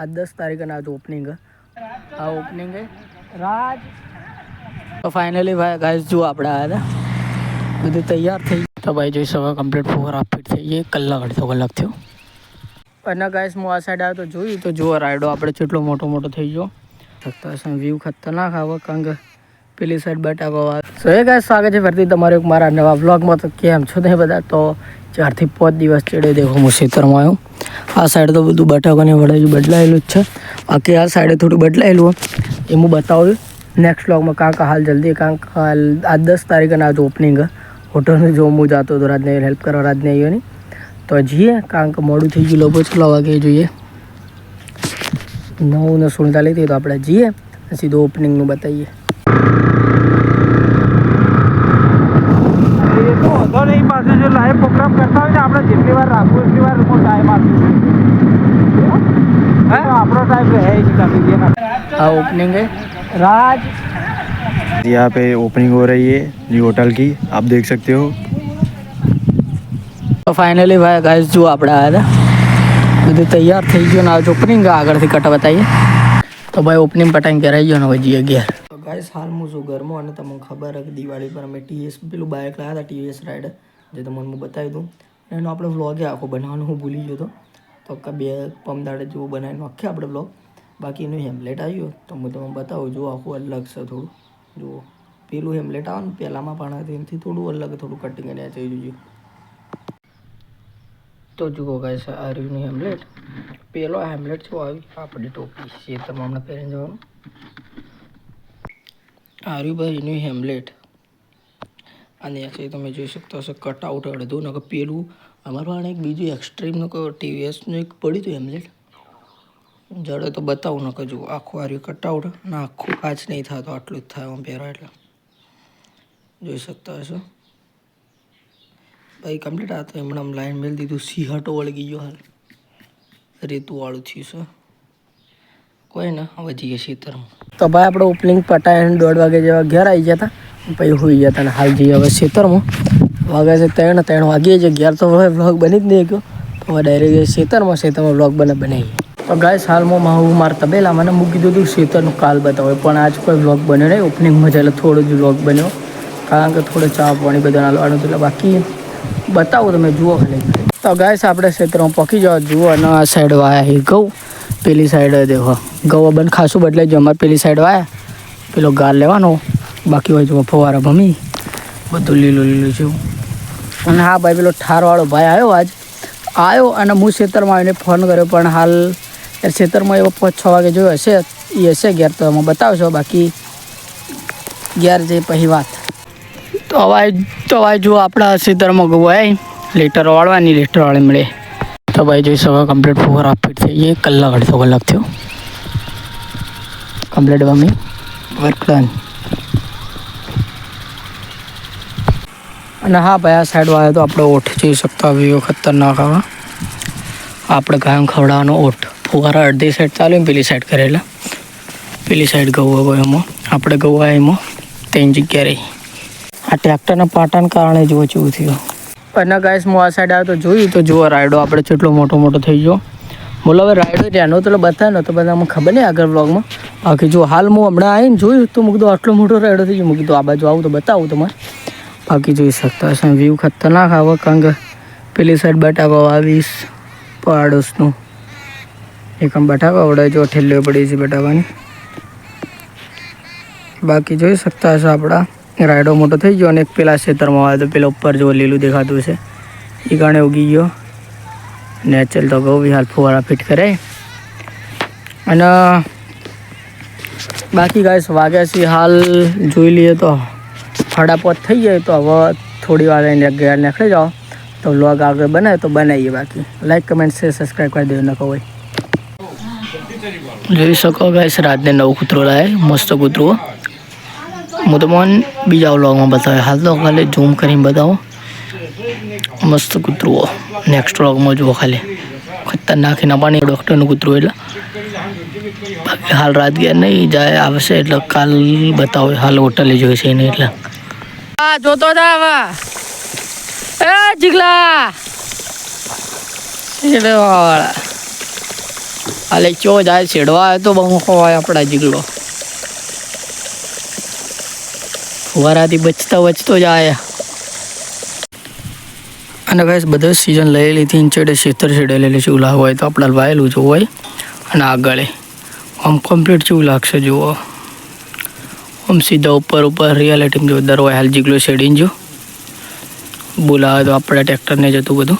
आज दस तारीख है आज ओपनिंग है આ ઓપનિંગ है રાજ તો ફાઇનલી ભાઈ ગાઈસ જો આપણે આવ્યા હતા બધું તૈયાર થઈ ગયું. તો ભાઈ જોઈ શકો કમ્પ્લીટ ફોર ફિટ થઈ ગઈ કલાક અડધો કલાક થયો અને ગાઈસ હું આ સાઈડ આવ્યો તો જોયું તો જુઓ રાયડો આપણે કેટલો મોટો મોટો થઈ ગયો શકતા હશે વ્યૂ ખતરનાક આવે કારણ કે પેલી સાઈડ બટાકો આવે સો એ ગાઈસ સ્વાગત છે ફરીથી તમારે એક મારા નવા વ્લોગમાં તો કેમ છો તમે બધા તો ચારથી પાંચ દિવસ ચડે દેખો હું ખેતરમાં આવ્યો આ સાઈડ તો બધું બટાકાને વડાયું બદલાયેલું જ છે. બાકી આ સાઈડે થોડું બદલાયેલું હોય એ હું બતાવું નેક્સ્ટ વ્લોગમાં કાં કાં હાલ જલ્દી, કાંક હાલ આજ દસ તારીખે આજ ઓપનિંગ હોટલનું જો હું જાતો હતો રાજને હેલ્પ કરવા રાજને આવ્યો તો જઈએ કારણ કે મોડું થઈ ગયું લોકો છેલ્લા વાગે જોઈએ? નવ ને સુડતાલીસ તો આપણે જઈએ સીધો ઓપનિંગનું બતાવીએ. આપણે જેટલી વાર રાખવું એટલી વાર ટાઈમ આપીશું હે આપણો ટાઈમ રહે જ નથી જેના આ ઓપનિંગ है राज यहाँ पे ओपनिंग हो रही है न्यू होटल की आप देख सकते हो તો ફાઇનલી ભાઈ ગાઈસ જો આપણે આવ્યા હતા બધું તૈયાર થઈ ગયું ને આજ ઓપનિંગ આગળથી કટ બતાવીએ તો ભાઈ ઓપનિંગ પટાઈને કરાઈ ગયો ને હવે જઈએ ગયા તો ગાઈસ હાલ હું છું ઘરમાં અને તમને ખબર છે કે દિવાળી પર અમે ટીવીએસ પેલું બાઇક લાવ્યા હતા ટીવીએસ રાઈડર જે તમને હું બતાવી દઉં એનો આપણે વ્લોગે આખો બનાવવાનું હું ભૂલી ગયો હતો તો કે બે પમદાડે જેવું બનાવીને આખે આપણે વ્લોગ બાકી એનું હેમલેટ આવ્યું તો હું તમને બતાવું જો આખું અલગ છે થોડું. જુઓ, પેલું હેમલેટ આવે ને પહેલાંમાં પણ હતું, એનાથી થોડું અલગ, થોડું કટિંગ અને થઈ જોઈ તો જુઓ ગાઈસ આ રહ્યું હેમલેટ પેલો હેમલેટ છે આવી આપણી ટોપી છે તમે હમણાં પહેરીને જવાનું. આર્યુભાઈનું હેમલેટ અને છે, તમે જોઈ શકતા હશો કટઆઉટ અડધું, નકર પેલું, અમારું આને એક બીજું એક્સ્ટ્રીમનું ટીવીએસનું એક પડ્યું હતું હેમલેટ જડે તો બતાવું ન કજુ આખું આર્યું કટઆઉટ અને આખું કાચ નહીં થતો આટલું જ થાય, આમ પહેરો એટલે. જોઈ શકતા હશો. ભાઈ કમ્પ્લીટ આ તો એમણે આમ લાઈન મેળ દીધું, સિંહટો વળગી ગયો હાલ. રેતુવાળું થયું છે. કોઈ ને, હવે જઈએ ખેતરમાં. તો ભાઈ, આપણે ઓપનિંગ પટાઈને દોઢ વાગે જેવા ઘેર આવી ગયા હતા પછી હોઈ ગયા હતા અને હાલ જઈએ હવે ખેતરમાં. વાગે છે ત્રણ ત્રણ વાગીએ છે ઘેર તો હવે વ્લોગ બની જ નહીં ગયો. તો હવે ડાયરેક્ટ ખેતરમાં ખેતરમાં બ્લોગ બને બનાવીએ. તો ગાઈસ હાલમાં હું મારા તબેલા મને મૂકી દીધું શીતળનું કાલ બતાવે. પણ આજ કોઈ વ્લોગ બન્યો નહીં ઓપનિંગમાં એટલે થોડો જ વ્લોગ બન્યો. કારણ કે થોડો ચા પાણી બધા હતું, એટલે બાકી બતાવો તમે જુઓ ખાલી. તો ગાઈસ આપણે ક્ષેત્રમાં પકી જાઓ જુઓ અને આ સાઈડ વાયા એ ઘઉં. પેલી સાઈડ દેખો. ઘઉં બન ખાસું બદલાઈ જાય અમારે પેલી સાઈડ વાયા. પેલો ગાર લેવાનો. બાકી હોય જુઓ, ફવારા ભમી. બધું લીલું લીલું છે. અને હા ભાઈ, પેલો ઠારવાળો ભાઈ આવ્યો આજ. આવ્યો અને હું ખેતરમાં આવીને ફોન કર્યો, પણ હાલ એ ખેતરમાં એવો પાંચ છ વાગે જોયો હશે એ હશે ઘેર, તો એમાં બતાવશો બાકી ઘેર જે પછી વાત. તો હવે તો હવે જો આપણા ખેતરમાં ગવાય લીટર વાળવાની, લીટર વાળી મળે. તો ભાઈ જોઈ શકો કમ્પ્લીટ ફોર ફિટ થઈ ગઈ કલાક, અડધો કલાક થયો. કમ્પ્લીટ મમ્મી વર્ક ડન અને હા ભાઈ, આ સાઈડ વાળે તો આપણે ઓઠ જોઈ શકતા વ્યૂ ખતરનાક આવા આપણે ગાયમ ખવડાવવાનો ઓઠ. ફુવારા અડધી સાઈડ ચાલુ ને પેલી સાઈડ કરેલા. પેલી સાઈડ ગવું આવ્યો એમાં. આપણે ગવું એમાં. ત્રણ જગ્યા રહી. આ ટ્રેક્ટરના પાટાને કારણે જ ઓછું થયું. અને ગાઈસ હું આ સાઈડ આવ્યો તો જોયું તો જુઓ રાયડો આપણે કેટલો મોટો મોટો થઈ ગયો. બોલો, હવે રાયડો ત્યાંનો તો બતાવ્યો તો બધા મને ખબર નહીં આગળ બ્લોગમાં બાકી જો હાલ હું હમણાં આવીને જોયું તો મૂકી દો આટલો મોટો રાયડો થઈ ગયો. મૂકી દો આ બાજુ આવું તો બતાવું તમારે. બાકી જોઈ શકતા હશે વ્યૂ ખતરનાક આવે, કારણ કે પેલી સાઈડ બટાકો આવીશ, પાડોશનું. એક આમ બટાકા વડે જો ઠેલ્લીઓ પડી છે બટાકાની બાકી જોઈ શકતા હશો આપણા. રાયડો મોટો થઈ ગયો અને એક પેલા ખેતરમાં આવે તો પેલા ઉપર જો લીલું દેખાતું છે. એ કારણે ઉગી ગયો. નેચરલ તો ગૌ બી હાલ ફુવારા ફિટ કરે અને બાકી ગાય વાગ્યા છે હાલ જોઈ લઈએ તો ફડાપોત થઈ જાય તો હવે થોડી વાર એને ગયા નીકળી જાઓ. તો વ્લોગ આગળ બનાવે તો બનાવીએ બાકી. લાઈક કમેન્ટ શેર સબસ્ક્રાઈબ કરી દેવું નકો હોય. જોઈ શકો ગાઈસ રાતને નવું કૂતરો લાવે મસ્ત કૂતરો. હું તમને બીજા વ્લોગમાં બતાવે. હાલ તો ખાલી ઝૂમ કરીને બતાવો. મસ્ત કૂતરું. નેક્સ્ટ વ્લોગમાં જુઓ ખાલી. ખતરનાક ના પાણી ડૉક્ટરનું કૂતરું એટલે. બાકી હાલ રાત ગયા નહીં, જાય, આવશે એટલે કાલ બતાવો. હાલ હોટલે જોઈશે એને એટલે. હા જોતો જા એ જીગલા. વાળા. હાલે ચો જાય છેડવા આવ્યો તો બહુ હોય આપણા જીગડો. ફુવારાથી બચતા બચતો જાય. અને ગાઈસ બધા સિઝન લઈ લીધી ચડે છેતર લેલી છે લાગવું હોય તો આપણે વાયેલું જોવું હોય. અને આગળ આમ કમ્પ્લીટ જેવું લાગશે જુઓ. આમ સીધા ઉપર ઉપર રિયાલિટી જોરદાર હોય, હાલ જીગલો શેડીને જો. બોલાવે તો આપણે ટ્રેક્ટરને જતું બધું.